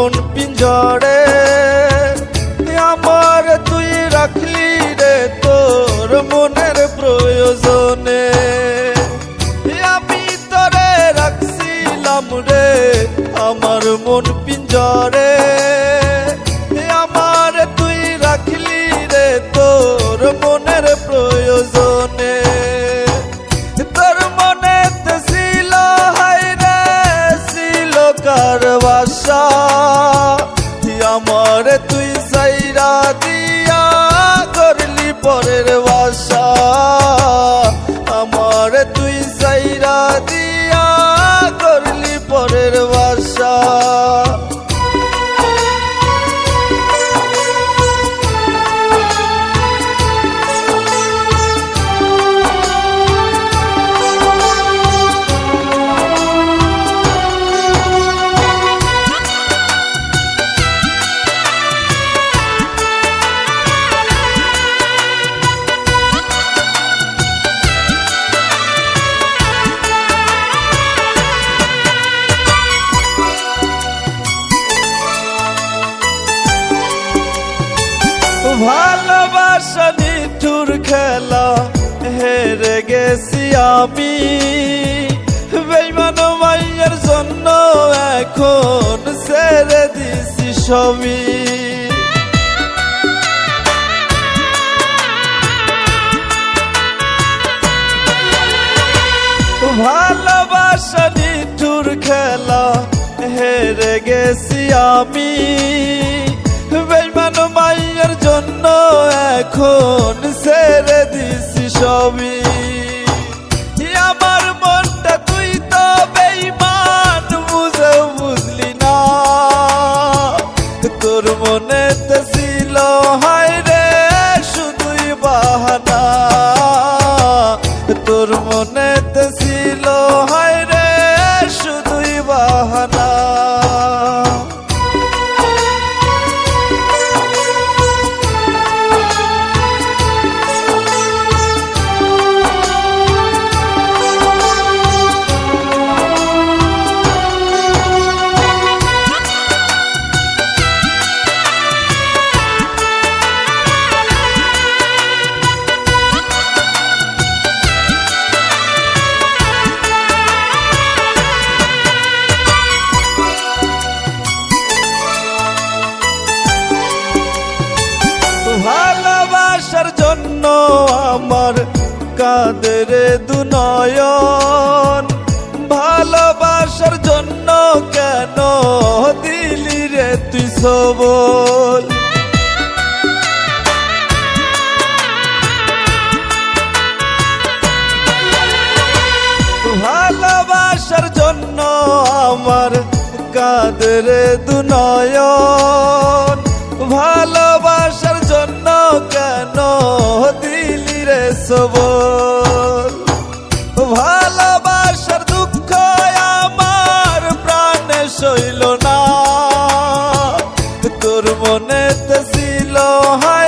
মন পিঞ্জরে? আমার তুই রাখলি রে তোর মনের প্রয়োজনে। আমি তরে রাখছিলাম রে আমার মন পিঞ্জরে। আমার তুই ভালোবাসা নিঠুর খেলা। হেরে গেছি আমি। বেইমান মাইয়ের জন্য এখন ছেড়ে দিছি সবই। ভালোবাসা নিঠুর খেলা। হেরে গেছি আমি। জন্য এখন ছেড়ে দিছি সবই। জন্য আমার কাদের দুনয়ন? ভালোবাসার জন্য কেন দিলি রে তুই সবল? ভালোবাসার জন্য আমার কাদের দুনয়ন? ভালোবাসার জন্য কেন সবল। ভালোবাসার দুঃখ আমার প্রাণে সইল না। তোর মনেতে ছিল হয়